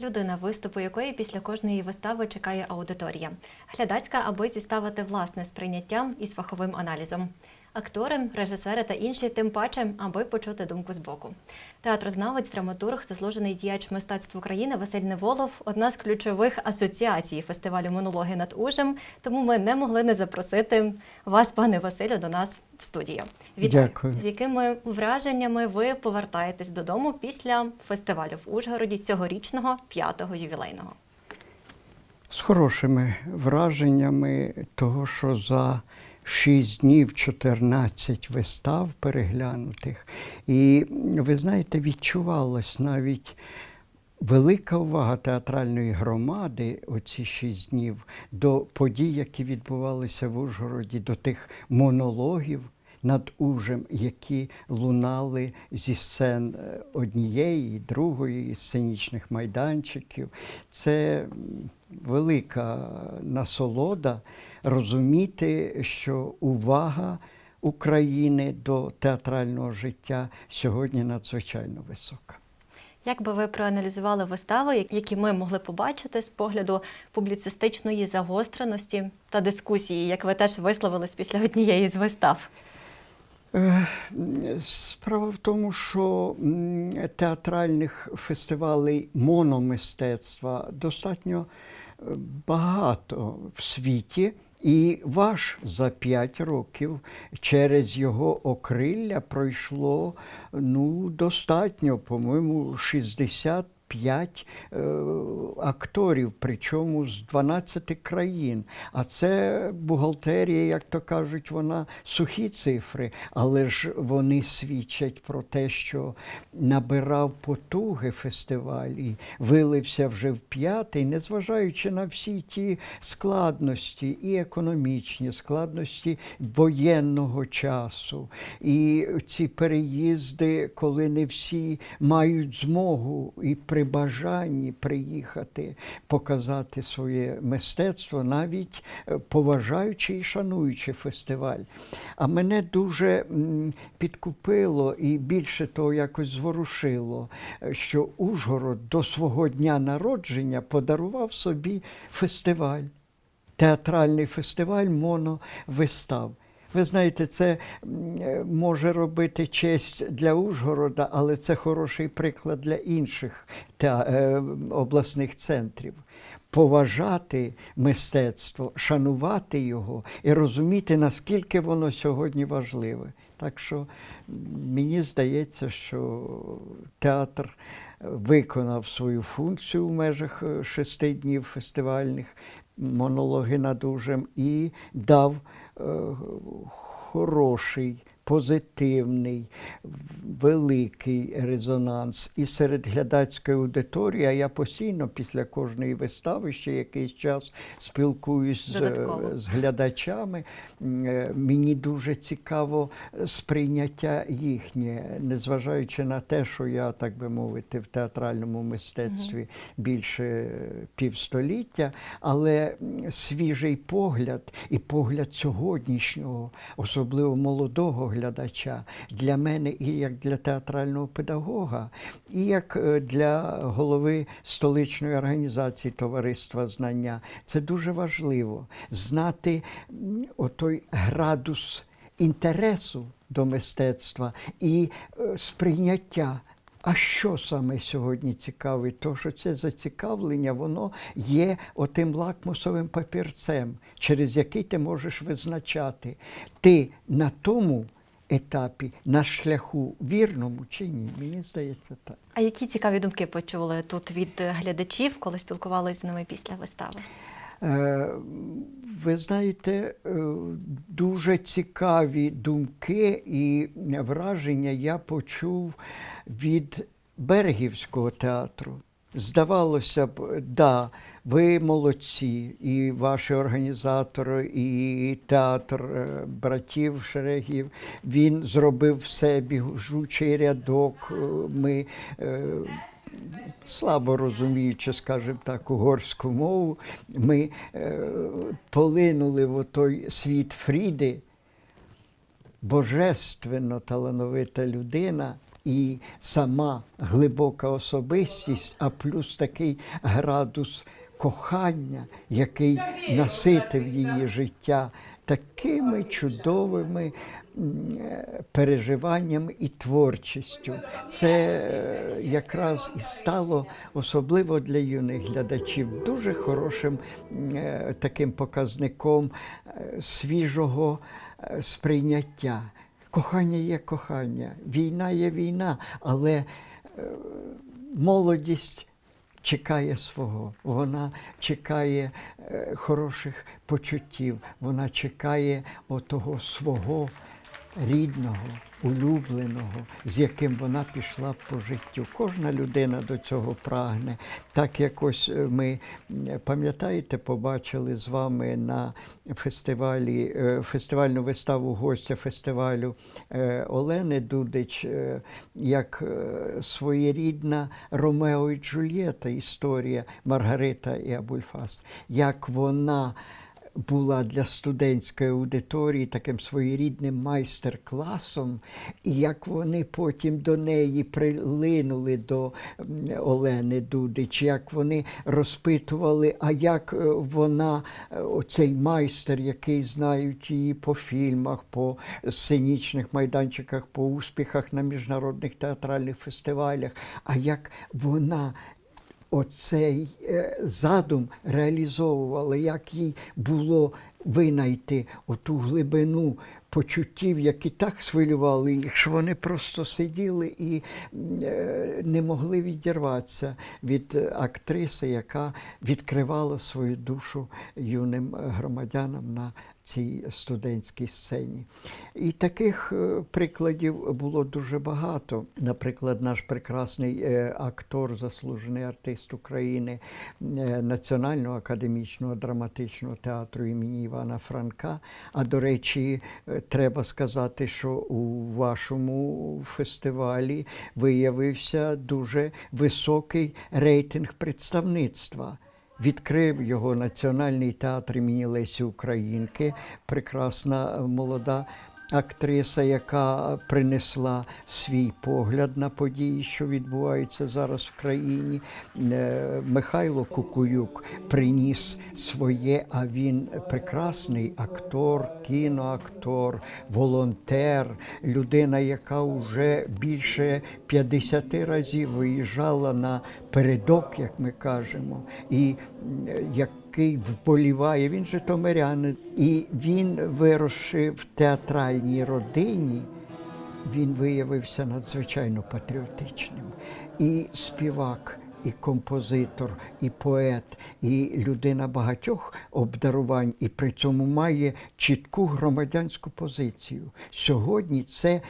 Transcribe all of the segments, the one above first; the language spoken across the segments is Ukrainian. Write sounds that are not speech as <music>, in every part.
людина, виступу якої після кожної вистави чекає аудиторія. Глядацька, аби зіставити власне сприйняття із фаховим аналізом. Актори, режисери та інші, тим паче, аби почути думку збоку. Театрознавець, драматург, заслужений діяч мистецтв України Василь Неволов одна з ключових асоціацій фестивалю Монологи над Ужем. Тому ми не могли не запросити вас, пане Василю, до нас в студію. Дякую. З якими враженнями ви повертаєтесь додому після фестивалю в Ужгороді цьогорічного п'ятого ювілейного? З хорошими враженнями того, що за 6 днів 14 вистав переглянутих. І ви знаєте, відчувалось навіть велика увага театральної громади оці 6 днів до подій, які відбувалися в Ужгороді, до тих монологів. Над ужем, які лунали зі сцен е, однієї, другої, сценічних майданчиків. Це велика насолода розуміти, що увага України до театрального життя сьогодні надзвичайно висока. Як би ви проаналізували вистави, які ми могли побачити з погляду публіцистичної загостреності та дискусії, як ви теж висловились після однієї з вистав? Е, Справа в тому, що театральних фестивалей мономистецтва достатньо е, багато в світі. І ваш за п'ять років через його окрилля пройшло ну достатньо, по-моєму, 60 П'ять е, акторів, причому з 12 країн. А це бухгалтерія, як то кажуть, вона сухі цифри, але ж вони свідчать про те, що набирав потуги фестиваль і вилився вже в п'ятий, незважаючи на всі ті складності, і економічні складності воєнного часу. І ці переїзди, коли не всі мають змогу і при бажанні приїхати показати своє мистецтво, навіть е, поважаючи і шануючи фестиваль. А мене дуже підкупило і більше того якось зворушило, е, що Ужгород до свого дня народження подарував собі фестиваль театральний фестиваль моновистав. Ви знаєте, це е, може робити честь для Ужгорода, але це хороший приклад для інших е, обласних центрів. Поважати мистецтво, шанувати його і розуміти, наскільки воно сьогодні важливе. Так що мені здається, що театр виконав свою функцію в межах е, шести днів фестивальних монологи над ужем і дав е, хороший, позитивний, великий резонанс і серед глядацької аудиторії. А я постійно після кожної вистави ще якийсь час спілкуюсь з, Додатково. з глядачами. Е, Мені дуже цікаво сприйняття їхнє, незважаючи на те, що я, так би мовити, в театральному мистецтві більше е, півстоліття, але свіжий погляд і погляд сьогоднішнього, особливо молодого глядача, для мене і як для театрального педагога, і як е, для голови столичної організації Товариства Знання. Це дуже важливо знати м, отой градус інтересу до мистецтва і е, сприйняття. А що саме сьогодні цікавить? То, що це зацікавлення, воно є отим лакмусовим папірцем, через який ти можеш визначати, ти на тому етапі, на шляху вірному чи ні. Мені здається так. А які цікаві думки почули тут від глядачів, коли спілкувалися з ними після вистави? Е, Ви знаєте, е, дуже цікаві думки і враження я почув від Берегівського театру. Здавалося б, да, ви молодці, і ваші організатори, і театр е, братів Шерегів. Він зробив все, біжучий рядок. е, Ми е, слабо розуміючи, скажімо так, угорську мову, ми полинули в той світ Фріди, божественно талановита людина. і сама глибока особистість, а плюс такий градус кохання, який наситив її життя такими чудовими м, переживаннями і творчістю. Це е, якраз і стало особливо для юних глядачів дуже хорошим е, таким показником е, свіжого сприйняття. Кохання є кохання, війна є війна, але молодість чекає свого, вона чекає е, хороших почуттів, вона чекає того свого рідного, улюбленого, з яким вона пішла по життю. Кожна людина до цього прагне. Так якось е, ми, пам'ятаєте, побачили з вами на фестивалі, е, фестивальну виставу гостя фестивалю е, Олени Дудич, е, як е, своєрідна Ромео і Джульєта історія Маргарита і Абульфас, як вона була для студентської аудиторії таким своєрідним майстер-класом, і як вони потім до неї прилинули до Олени Дудич, як вони розпитували, а як е, вона, е, оцей майстер, який знають її по фільмах, по сценічних майданчиках, по успіхах на міжнародних театральних фестивалях, а як вона оцей е, задум реалізовувала, як їй було винайти оту глибину почуттів, які так свилювали їх, що вони просто сиділи і е, не могли відірватися від актриси, яка відкривала свою душу юним громадянам на цій студентській сцені. І таких е, прикладів було дуже багато. Наприклад, наш прекрасний е, актор, заслужений артист України е, Національного академічного драматичного театру імені Івана Франка. А до речі, треба сказати, що у вашому фестивалі виявився дуже високий рейтинг представництва. Відкрив його Національний театр імені Лесі Українки, прекрасна молода актриса, яка принесла свій погляд на події, що відбуваються зараз в країні. Е, Михайло Кукуюк приніс своє, а він прекрасний актор, кіноактор, волонтер, людина, яка вже більше 50 разів виїжджала на передок, як ми кажемо, і м, який вболіває, він житомирянин, і він виросши в театральній родині, він виявився надзвичайно патріотичним. І співак, і композитор, і поет, і людина багатьох обдарувань, і при цьому має чітку громадянську позицію. Сьогодні це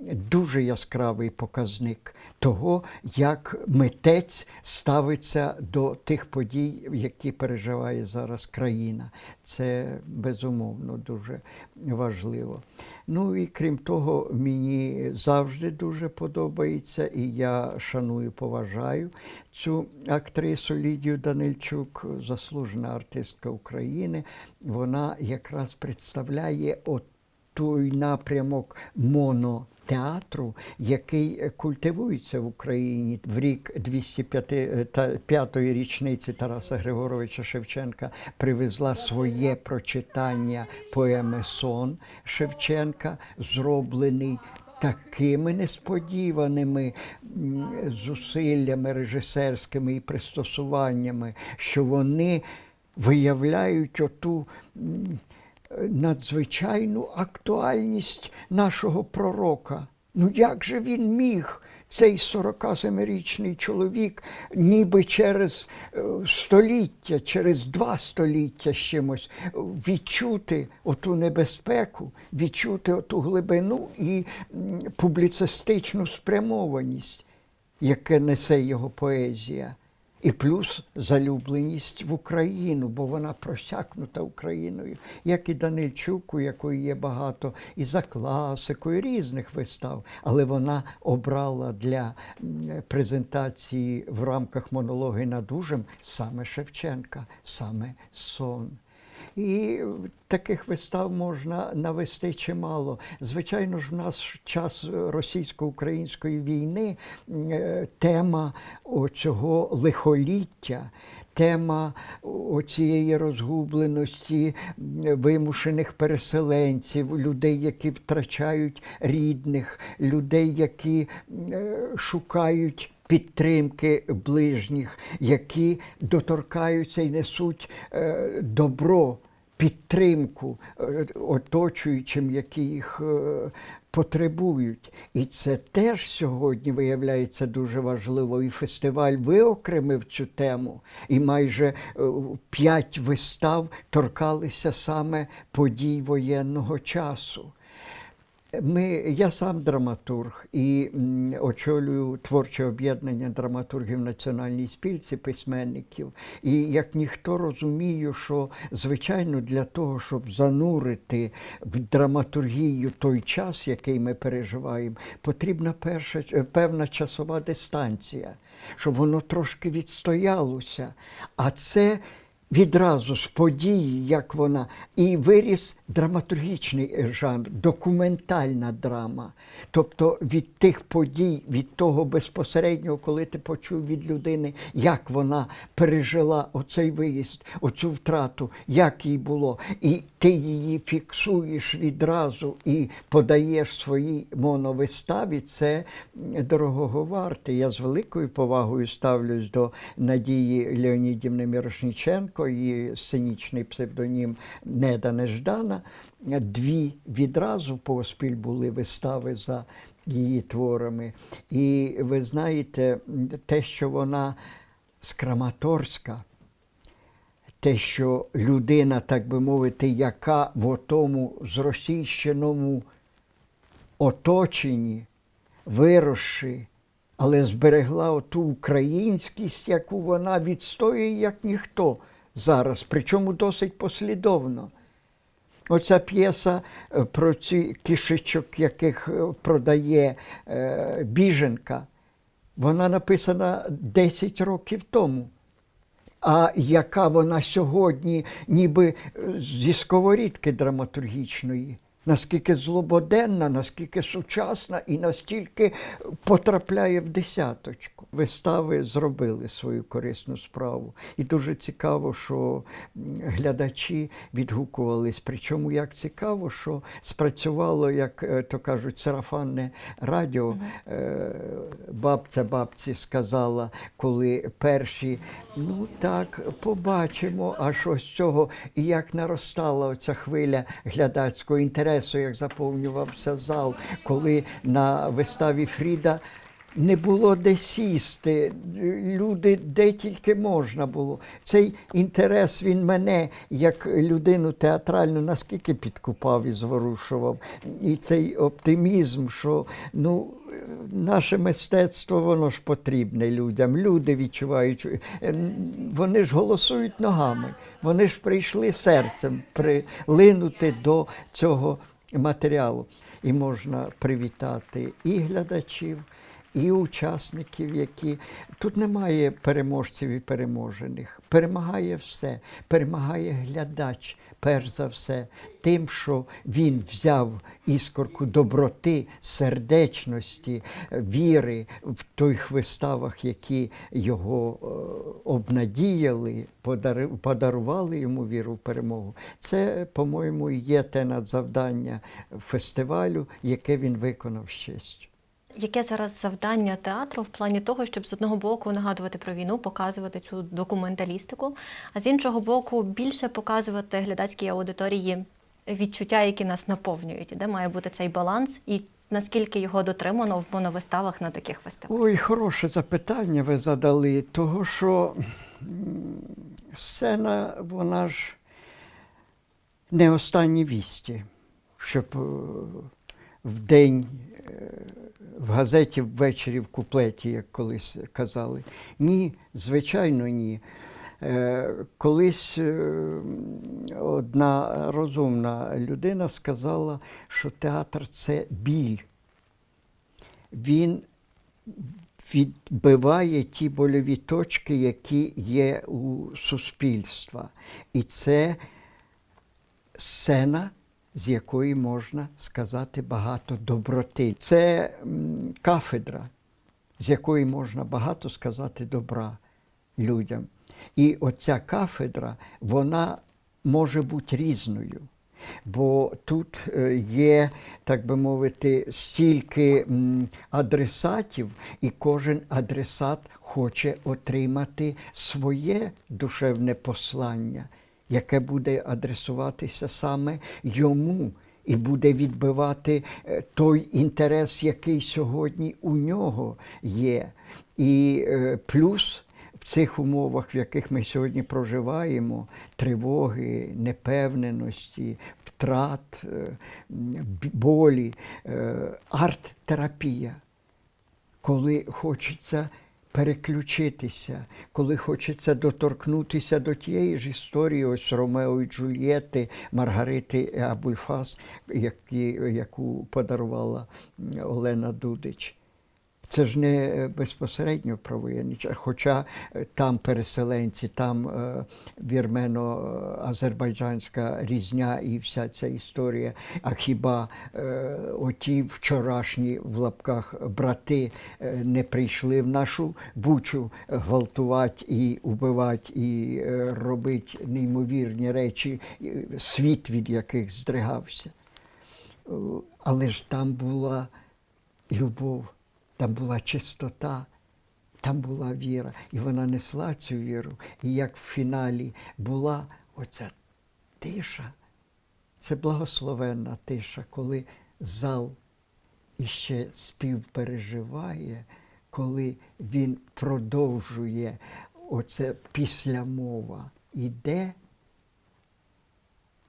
дуже яскравий показник того, як митець ставиться до тих подій, які переживає зараз країна. Це безумовно дуже важливо. Ну і крім того, мені завжди дуже подобається, і я шаную, поважаю цю актрису Лідію Данильчук, заслужена артистка України. Вона якраз представляє от той напрямок монотеатру, який культивується в Україні в рік 205-ї річниці Тараса Григоровича Шевченка привезла своє прочитання поеми Сон Шевченка, зроблений. Такими несподіваними зусиллями режисерськими і пристосуваннями, що вони виявляють оту надзвичайну актуальність нашого пророка. Ну як же він міг, цей 47-річний чоловік, ніби через е, століття, через два століття з чимось відчути оту небезпеку, відчути оту глибину і публіцистичну спрямованість, яке несе його поезія. І плюс залюбленість в Україну, бо вона просякнута Україною, як і Данильчук, у якої є багато і за класикою різних вистав, але вона обрала для презентації в рамках монологи над дужем саме Шевченка, саме сон. І таких вистав можна навести чимало. Звичайно ж, в нас час російсько-української війни е, тема цього лихоліття. Тема оцієї розгубленості вимушених переселенців, людей, які втрачають рідних, людей, які е, шукають підтримки ближніх, які доторкаються і несуть е, добро, підтримку е, оточуючим, які їх е, потребують. І це теж сьогодні виявляється дуже важливо. І фестиваль виокремив цю тему, і майже е, п'ять вистав торкалися саме подій воєнного часу. Ми, я сам драматург і очолюю творче об'єднання драматургів національній спілці письменників. І як ніхто розумію, що звичайно для того, щоб занурити в драматургію той час, який ми переживаємо, потрібна перша е, певна часова дистанція, щоб воно трошки відстоялося. А це відразу з події, як вона, і виріс драматургічний жанр, документальна драма. Тобто від тих подій, від того безпосереднього, коли ти почув від людини, як вона пережила оцей виїзд, оцю втрату, як їй було, і ти її фіксуєш відразу і подаєш своїй моновиставі, це дорогого варте. Я з великою повагою ставлюсь до Надії Леонідівни Мірошніченко, її сценічний псевдонім Неда Неждана. Дві відразу поспіль були вистави за її творами. І ви знаєте, те, що вона з Краматорська, те, що людина, так би мовити, яка в отому зросійщеному оточенні, виросши, але зберегла оту українськість, яку вона відстоює, як ніхто зараз, причому досить послідовно. Оця п'єса е, про ці кішечок, яких е, продає е, біженка, вона написана 10 років тому. А яка вона сьогодні, ніби зі сковорідки драматургічної, наскільки злободенна, наскільки сучасна і настільки потрапляє в десяточку. Вистави зробили свою корисну справу. І дуже цікаво, що глядачі відгукувались. Причому як цікаво, що спрацювало, як е, то кажуть, сарафанне радіо. Е, Бабця бабці сказала, коли перші, ну так, побачимо, а що з цього, і як наростала оця хвиля глядацького інтересу, як заповнювався зал, коли на виставі Фріда. Не було де сісти, люди де тільки можна було. Цей інтерес він мене, як людину театральну, наскільки підкупав і зворушував. І цей оптимізм, що ну, наше мистецтво, воно ж потрібне людям. Люди відчувають, вони ж голосують ногами, вони ж прийшли серцем прилинути до цього матеріалу. І можна привітати і глядачів, і учасників, які тут немає переможців і переможених. Перемагає все, перемагає глядач, перш за все, тим, що він взяв іскорку доброти, сердечності, віри в тих виставах, які його е, обнадіяли, подарували йому віру в перемогу. Це, по-моєму, є те надзавдання фестивалю, яке він виконав з честю. Яке зараз завдання театру в плані того, щоб з одного боку нагадувати про війну, показувати цю документалістику, а з іншого боку, більше показувати глядацькій аудиторії відчуття, які нас наповнюють, де має бути цей баланс, і наскільки його дотримано в моновиставах на таких фестивалях? Ой, хороше запитання ви задали, того що сцена, вона ж не останні вісті, щоб е, в день е, в газеті ввечері в куплеті, як колись казали. Ні, звичайно, ні. Е, Колись е, одна розумна людина сказала, що театр це біль. Він відбиває ті больові точки, які є у суспільства. І це сцена, з якої можна сказати багато доброти. Це кафедра, з якої можна багато сказати добра людям. І оця кафедра, вона може бути різною. Бо тут е, є, так би мовити, стільки адресатів, і кожен адресат хоче отримати своє душевне послання, яке буде адресуватися саме йому і буде відбивати е, той інтерес, який сьогодні у нього є. І е, плюс в цих умовах, в яких ми сьогодні проживаємо, тривоги, непевненості, втрат, е, болі, арт-терапія, коли хочеться переключитися, коли хочеться доторкнутися до тієї ж історії, ось Ромео і Джульєти, Маргарити Абульфас, які, яку подарувала Олена Дудич. Це ж не е, безпосередньо про воєнний час, хоча е, там переселенці, там е, вірмено-азербайджанська різня і вся ця історія. А хіба оті вчорашні в лапках брати не прийшли в нашу бучу гвалтувати і убивати, і робити неймовірні речі, світ від яких здригався. Але ж там була любов, там була чистота, там була віра. І вона несла цю віру. І як в фіналі була оця тиша, це благословенна тиша, коли зал іще співпереживає, коли він продовжує оце післямова іде,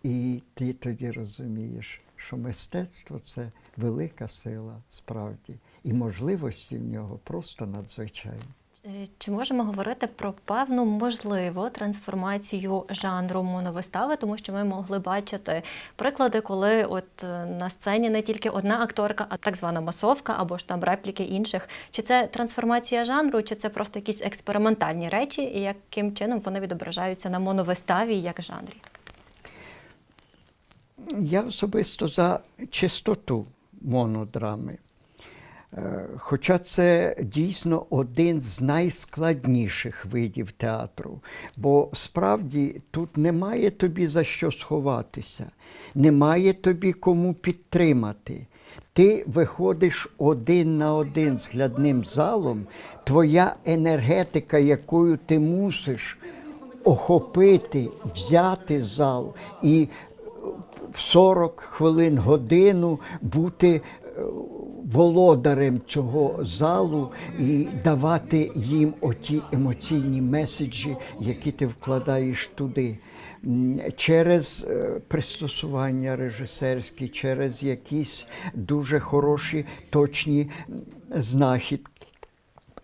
і ти тоді розумієш, що мистецтво це велика сила справді, і можливості в нього просто надзвичайні. Е, Чи можемо говорити про певну можливу трансформацію жанру моновистави, тому що ми могли бачити приклади, коли от е, на сцені не тільки одна акторка, а так звана масовка або ж там репліки інших. Чи це трансформація жанру, чи це просто якісь експериментальні речі, і яким чином вони відображаються на моновиставі як жанрі? Я особисто за чистоту монодрами. Е, Хоча це дійсно один з найскладніших видів театру, бо справді тут немає тобі за що сховатися, немає тобі кому підтримати. Ти виходиш один на один з глядним залом, твоя енергетика, якою ти мусиш охопити, взяти зал і в 40 хвилин годину бути е, володарем цього залу і давати їм оті емоційні меседжі, які ти вкладаєш туди. Через е, пристосування режисерські, через якісь дуже хороші, точні знахідки.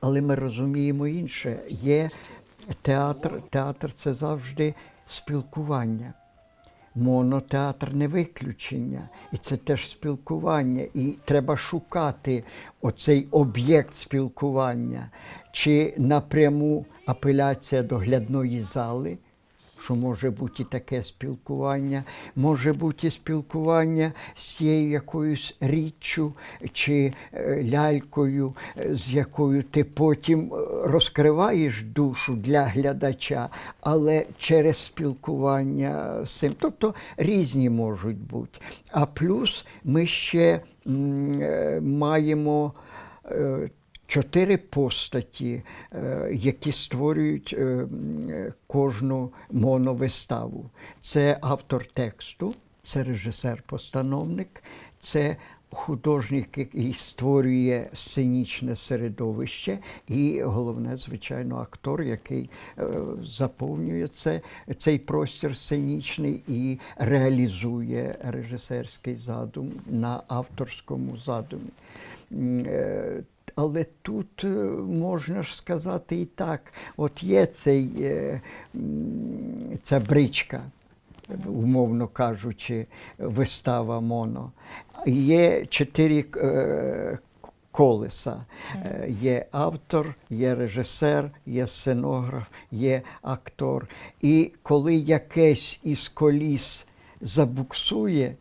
Але ми розуміємо інше. Є театр, театр це завжди спілкування. Монотеатр не виключення, і це теж спілкування. І треба шукати оцей об'єкт спілкування, чи напряму апеляція до глядної зали, що може бути і таке спілкування, може бути спілкування з цією якоюсь річчю чи е, лялькою, е, з якою ти потім е, розкриваєш душу для глядача, але через спілкування з цим. Тобто різні можуть бути. А плюс ми ще е, маємо. е, Чотири постаті, е, які створюють кожну моновиставу. Це автор тексту, це режисер-постановник, це художник, який створює сценічне середовище, і головне, звичайно, актор, який е, заповнює це, цей простір сценічний і реалізує режисерський задум на авторському задумі. Е, але тут е, можна ж сказати і так: от є цей, ця бричка, умовно кажучи, вистава моно. Є чотири е, колеса. Е, Є автор, є режисер, є сценограф, є актор. І коли якесь із коліс забуксує,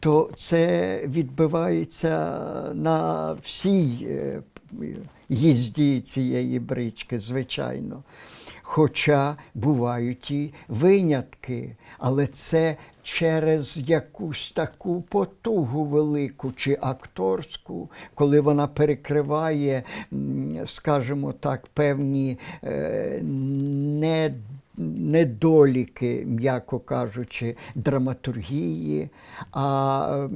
то це відбивається на всій е, їзді цієї брички, звичайно. Хоча бувають і винятки, але це через якусь таку потугу велику чи акторську, коли вона перекриває, скажімо так, певні е, не недоліки, м'яко кажучи, драматургії, а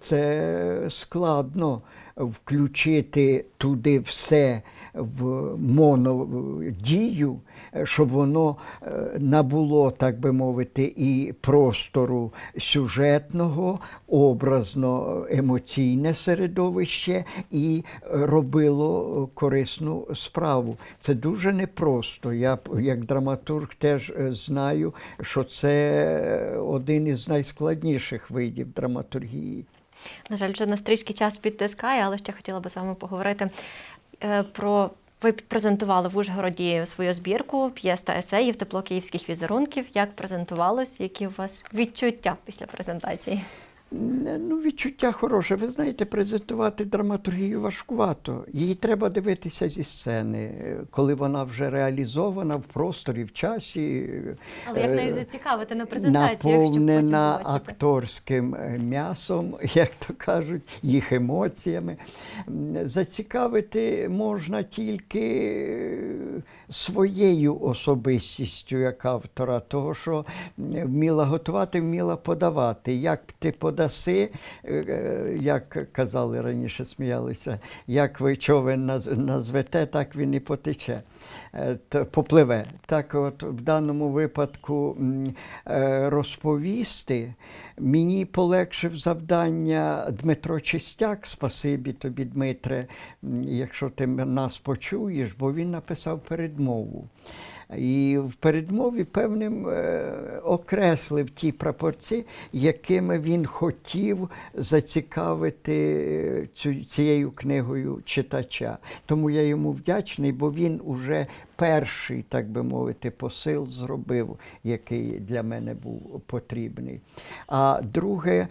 це складно включити туди все в монодію, щоб воно е, набуло, так би мовити, і простору сюжетного, образно емоційне середовище і робило корисну справу. Це дуже непросто. Я як драматург теж е, знаю, що це один із найскладніших видів драматургії. На жаль, вже нас трішки час підтискає, але ще хотіла би з вами поговорити е, про. Ви презентували в Ужгороді свою збірку п'єс та есеїв тепло київських візерунків. Як презентувалось? Які у вас відчуття після презентації? Ну, відчуття хороше. Ви знаєте, презентувати драматургію важкувато. Її треба дивитися зі сцени, коли вона вже реалізована в просторі, в часі. Але як е, нею зацікавити на презентації, якщо потім акторським е, м'ясом, <laughs> як то кажуть, їх емоціями. Зацікавити можна тільки е, своєю особистістю як автора, того, що вміла готувати, вміла подавати. Як ти подаси, е, е, як казали раніше, сміялися, як ви човен назвете, так він і потече. Е, Попливе. Так, от в даному випадку розповісти мені полегшив завдання Дмитро Чистяк. Спасибі тобі, Дмитре, якщо ти нас почуєш, бо він написав передмову. І в передмові певним е, окреслив ті прапорці, якими він хотів зацікавити е, цю, цією книгою читача. Тому я йому вдячний, бо він уже перший, так би мовити, посил зробив, який для мене був потрібний. А друге,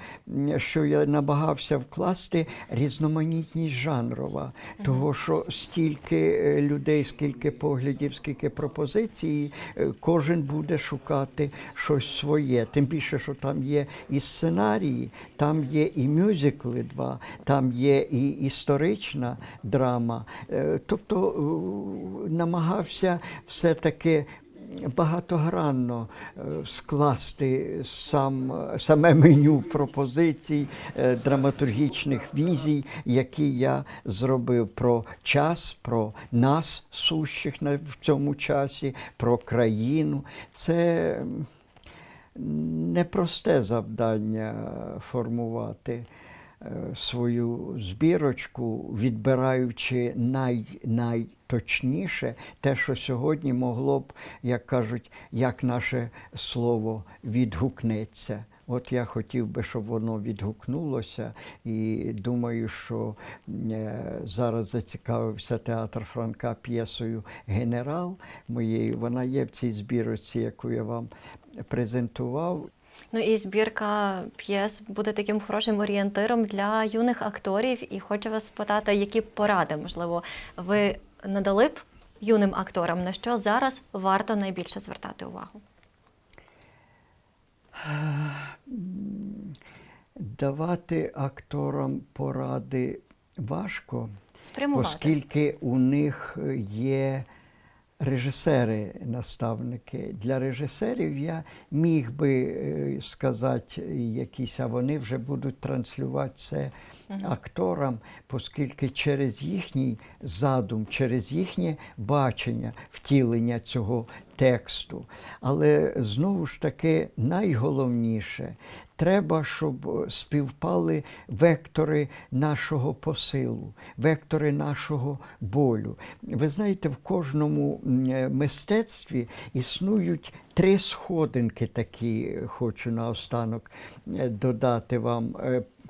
що я намагався вкласти, різноманітність жанрова, того, що стільки е, людей, скільки поглядів, скільки пропозицій, е, кожен буде шукати щось своє. Тим більше, що там є і сценарії, там є і мюзикли два, там є і історична драма. Е, Тобто е, намагався все-таки багатогранно е, скласти сам, саме меню пропозицій, е, драматургічних візій, які я зробив про час, про нас, сущих в цьому часі, про країну. Це непросте завдання формувати е, свою збірочку, відбираючи най, найточніше те, що сьогодні могло б, як кажуть, як наше слово відгукнеться. От я хотів би, щоб воно відгукнулося, і думаю, що е, зараз зацікавився театр Франка п'єсою Генерал моєю. Вона є в цій збірочці, яку я вам презентував. Ну і збірка п'єс буде таким хорошим орієнтиром для юних акторів. І хочу вас спитати, які поради, можливо, ви надали б юним акторам, на що зараз варто найбільше звертати увагу? Давати акторам поради важко, Спрямувати. оскільки у них є режисери, наставники. Для режисерів я міг би е, сказати якісь, а вони вже будуть транслювати це акторам, оскільки через їхній задум, через їхнє бачення втілення цього тексту. Але знову ж таки найголовніше треба, щоб співпали вектори нашого посилу, вектори нашого болю. Ви знаєте, в кожному е, мистецтві існують три сходинки такі, хочу наостанок е, додати вам.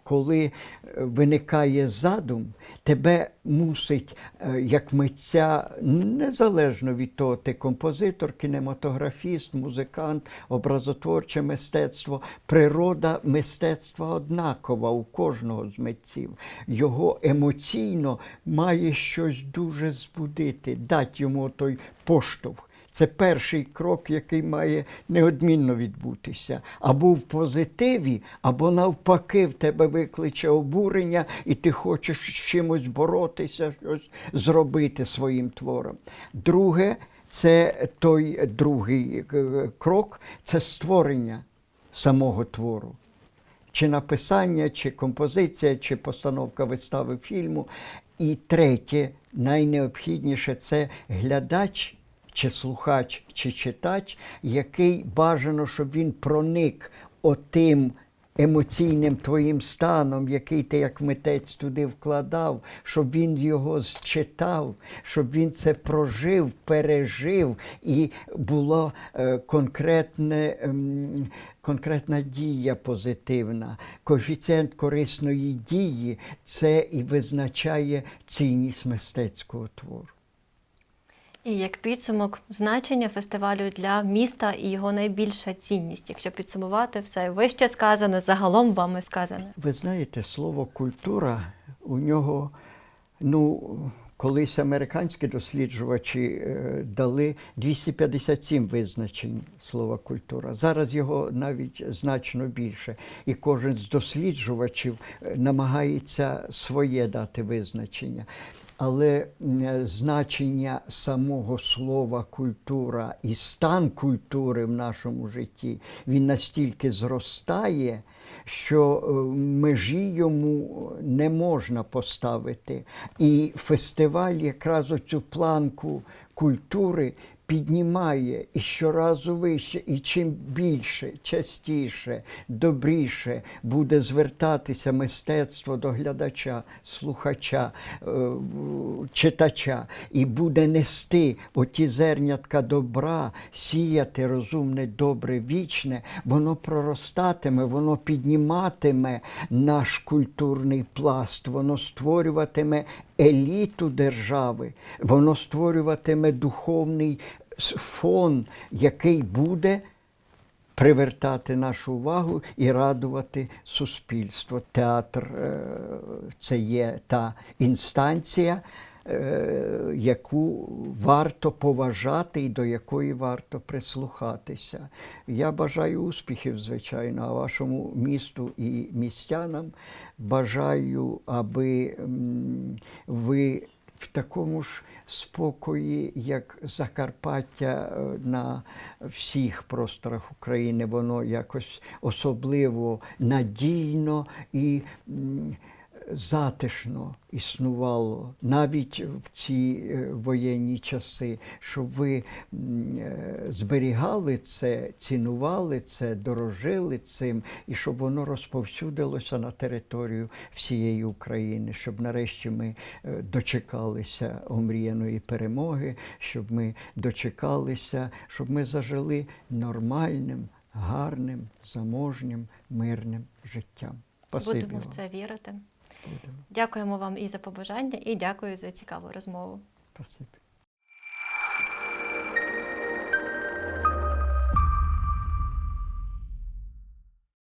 Коли е, виникає задум, тебе мусить, е, як митця, незалежно від того, ти композитор, кінематографіст, музикант, образотворче мистецтво, природа мистецтва однакова у кожного з митців. Його емоційно має щось дуже збудити, дати йому той поштовх. Це перший крок, який має неодмінно відбутися. Або в позитиві, або навпаки, в тебе викличе обурення, і ти хочеш з чимось боротися, щось зробити своїм твором. Друге, це той другий е, крок це створення самого твору. Чи написання, чи композиція, чи постановка вистави фільму. І третє, найнеобхідніше це глядач чи слухач, чи читач, який бажано, щоб він проник отим емоційним твоїм станом, який ти як митець туди вкладав, щоб він його зчитав, щоб він це прожив, пережив, і була е, конкретне, ем, конкретна дія позитивна. Коефіцієнт корисної дії це і визначає цінність мистецького твору. І як підсумок, значення фестивалю для міста і його найбільша цінність, якщо підсумувати все вище сказане, загалом вами сказане. Ви знаєте, слово культура у нього, ну, колись американські досліджувачі е, дали 257 визначень слова культура. Зараз його навіть значно більше. І кожен з досліджувачів е, намагається своє дати визначення. Але значення самого слова культура і стан культури в нашому житті він настільки зростає, що е, межі йому не можна поставити. І фестиваль якраз оцю планку культури піднімає і щоразу вище, і чим більше, частіше, добріше буде звертатися мистецтво до глядача, слухача, е, читача, і буде нести оті зернятка добра, сіяти розумне, добре, вічне, воно проростатиме, воно підніматиме наш культурний пласт, воно створюватиме еліту держави, воно створюватиме духовний фон, який буде привертати нашу увагу і радувати суспільство. Театр е, це є та інстанція, е, яку варто поважати і до якої варто прислухатися. Я бажаю успіхів, звичайно, а вашому місту і містянам бажаю, аби ви в такому ж спокої, як Закарпаття е, на всіх просторах України, воно якось особливо надійно і затишно існувало навіть в ці е, воєнні часи, щоб ви е, зберігали це, цінували це, дорожили цим, і щоб воно розповсюдилося на територію всієї України, щоб нарешті ми е, дочекалися омріяної перемоги, щоб ми дочекалися, щоб ми зажили нормальним, гарним, заможнім, мирним життям. Спасибі Будемо в це вірити. Дякуємо вам і за побажання, і дякую за цікаву розмову. Спасибі.